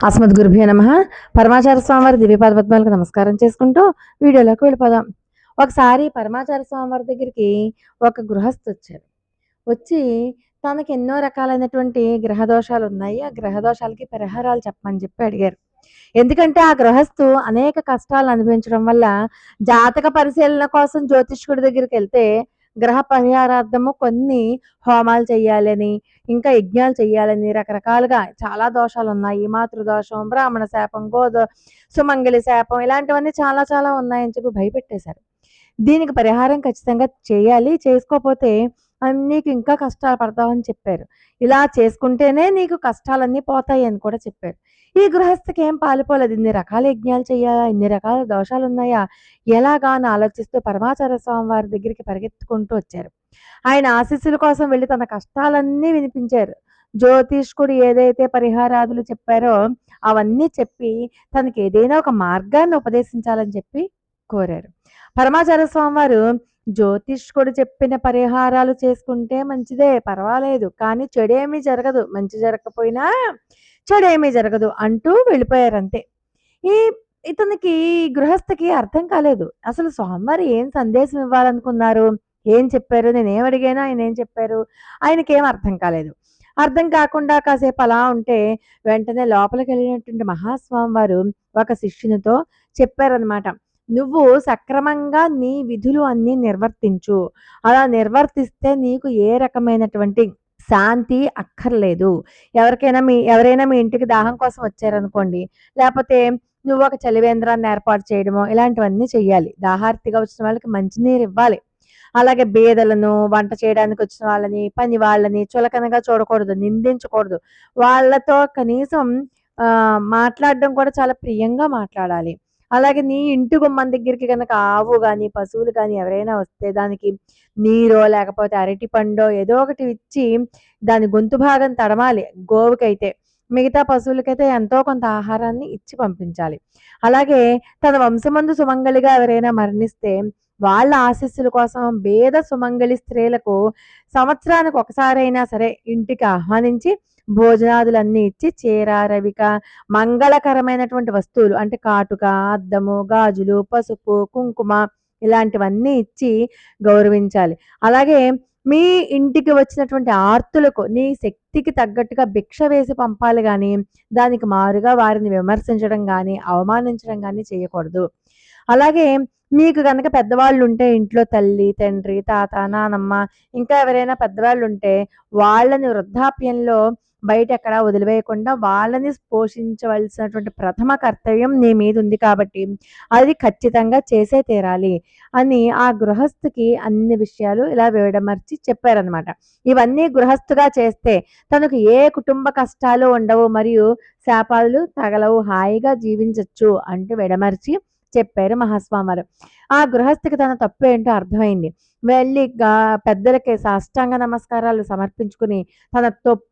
అస్మద్ గురుభ్యో నమ. పరమాచార స్వామివారి దివ్యపాద పద్మాలకు నమస్కారం చేసుకుంటూ వీడియోలోకి వెళ్ళిపోదాం. ఒకసారి పరమాచార స్వామివారి దగ్గరికి ఒక గృహస్థు వచ్చారు వచ్చి తనకి ఎన్నో రకాలైనటువంటి గ్రహ దోషాలు ఉన్నాయి. ఆ గ్రహ దోషాలకి పరిహారాలు చెప్పమని చెప్పి అడిగారు. ఎందుకంటే ఆ గృహస్థు అనేక కష్టాలు అనుభవించడం వల్ల జాతక పరిశీలన కోసం జ్యోతిష్కుడి దగ్గరికి వెళ్తే గ్రహ పరిహారార్థము కొన్ని హోమాలు చేయాలని ఇంకా యజ్ఞాలు చేయాలని రకరకాలుగా చాలా దోషాలు ఉన్నాయి మాతృదోషం బ్రాహ్మణ శాపం గోదో సుమంగళి శాపం ఇలాంటివన్నీ చాలా చాలా ఉన్నాయని చెప్పి భయపెట్టేశారు. దీనికి పరిహారం ఖచ్చితంగా చేయాలి. చేసుకోకపోతే నీకు ఇంకా కష్టాలు పడతావని చెప్పారు. ఇలా చేసుకుంటేనే నీకు కష్టాలన్నీ పోతాయి అని కూడా చెప్పారు. ఈ గృహస్థకి ఏం పాలిపోలేదు. ఇన్ని రకాల యజ్ఞాలు చేయాలా? ఇన్ని రకాల దోషాలు ఉన్నాయా ఎలాగా అని ఆలోచిస్తూ పరమాచార స్వామి వారి దగ్గరికి పరిగెత్తుకుంటూ వచ్చారు. ఆయన ఆశీస్సుల కోసం వెళ్ళి తన కష్టాలన్నీ వినిపించారు. జ్యోతిష్కుడు ఏదైతే పరిహారాదులు చెప్పారో అవన్నీ చెప్పి తనకి ఏదైనా ఒక మార్గాన్ని ఉపదేశించాలని చెప్పి కోరారు. పరమాచార్య స్వామి వారు జ్యోతిష్కుడు చెప్పిన పరిహారాలు చేసుకుంటే మంచిదే పర్వాలేదు. కానీ చెడేమీ జరగదు. మంచి జరగకపోయినా చెడేమీ జరగదు అంటూ వెళ్ళిపోయారు అంతే ఈ ఇతనికి గృహస్థకి అర్థం కాలేదు. అసలు స్వామివారు ఏం సందేశం ఇవ్వాలనుకున్నారు? ఏం చెప్పారు? నేనేం అడిగాను? ఆయన ఏం చెప్పారు? ఆయనకి ఏం అర్థం కాలేదు. అర్థం కాకుండా కాసేపు అలా ఉంటే వెంటనే లోపలికి వెళ్ళినటువంటి మహాస్వామి వారు ఒక శిష్యునితో చెప్పారనమాట నువ్వు సక్రమంగా నీ విధులు అన్నీ నిర్వర్తించు. అలా నిర్వర్తిస్తే నీకు ఏ రకమైనటువంటి శాంతి అక్కర్లేదు. ఎవరికైనా మీ ఎవరైనా మీ ఇంటికి దాహం కోసం వచ్చారనుకోండి లేకపోతే నువ్వు ఒక చలివేంద్రాన్ని ఏర్పాటు చేయడమో ఇలాంటివన్నీ చెయ్యాలి. దాహార్తిగా వచ్చిన వాళ్ళకి మంచినీరు ఇవ్వాలి. అలాగే బేదలను వంట చేయడానికి వచ్చిన వాళ్ళని పని వాళ్ళని చులకనగా చూడకూడదు నిందించకూడదు. వాళ్ళతో కనీసం మాట్లాడడం కూడా చాలా ప్రియంగా మాట్లాడాలి. అలాగే నీ ఇంటి గుమ్మం దగ్గరికి కనుక ఆవు కానీ పశువులు కానీ ఎవరైనా వస్తే దానికి నీరో లేకపోతే అరటి పండో ఏదో ఒకటి ఇచ్చి దాని గొంతు భాగం తడమాలి గోవుకైతే. మిగతా పశువులకైతే ఎంతో కొంత ఆహారాన్ని ఇచ్చి పంపించాలి. అలాగే తన వంశమందు సుమంగళిగా ఎవరైనా మరణిస్తే వాళ్ళ ఆశీస్సుల కోసం భేద సుమంగళి స్త్రీలకు సంవత్సరానికి ఒకసారైనా సరే ఇంటికి ఆహ్వానించి భోజనాదులన్నీ ఇచ్చి చీర రవిక మంగళకరమైనటువంటి వస్తువులు అంటే కాటుక అద్దము గాజులు పసుపు కుంకుమ ఇలాంటివన్నీ ఇచ్చి గౌరవించాలి. అలాగే మీ ఇంటికి వచ్చినటువంటి ఆర్తులకు నీ శక్తికి తగ్గట్టుగా భిక్ష వేసి పంపాలి కానీ దానికి మారుగా వారిని విమర్శించడం కానీ అవమానించడం కానీ చేయకూడదు. అలాగే మీకు కనుక పెద్దవాళ్ళు ఉంటే ఇంట్లో తల్లి తండ్రి తాత నానమ్మ ఇంకా ఎవరైనా పెద్దవాళ్ళు ఉంటే వాళ్ళని వృద్ధాప్యంలో బయట ఎక్కడ వదిలివేయకుండా వాళ్ళని పోషించవలసినటువంటి ప్రథమ కర్తవ్యం నీ మీద ఉంది కాబట్టి అది ఖచ్చితంగా చేసే తీరాలి అని ఆ గృహస్థుకి అన్ని విషయాలు ఇలా విడమర్చి చెప్పారనమాట ఇవన్నీ గృహస్థుగా చేస్తే తనకు ఏ కుటుంబ కష్టాలు ఉండవు మరియు శాపాలు తగలవు హాయిగా జీవించవచ్చు అంటూ విడమర్చి చెప్పారు మహాస్వామి ఆ గృహస్థికి తన తప్పు ఏంటో అర్థమైంది. వెళ్ళి పెద్దలకి సాష్టాంగ నమస్కారాలు సమర్పించుకుని తన తప్పు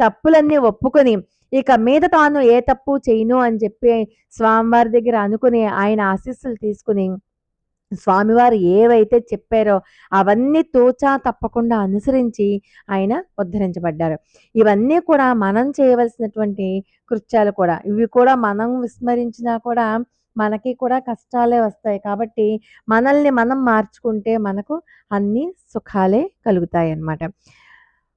తప్పులన్నీ ఒప్పుకొని ఇక మీద తాను ఏ తప్పు చేయను అని చెప్పి స్వామివారి దగ్గర అనుకుని ఆయన ఆశీస్సులు తీసుకుని స్వామివారు ఏవైతే చెప్పారో అవన్నీ తోచా తప్పకుండా అనుసరించి ఆయన ఉద్ధరించబడ్డారు. ఇవన్నీ కూడా మనం చేయవలసినటువంటి కృత్యాలు కూడా ఇవి కూడా మనం విస్మరించినా కూడా మనకి కూడా కష్టాలే వస్తాయి. కాబట్టి మనల్ని మనం మార్చుకుంటే మనకు అన్ని సుఖాలే కలుగుతాయి అన్నమాట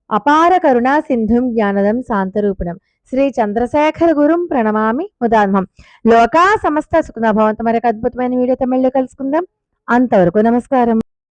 అపార కరుణా సింధుం జ్ఞానదం శాంతరూపిణం. శ్రీ చంద్రశేఖర గురుం ప్రణమామి ముదాన్మం లోకా సమస్త సుఖన భవంత మరొక అద్భుతమైన వీడియోతో మళ్ళీ కలుసుకుందాం. అంతవరకు నమస్కారం.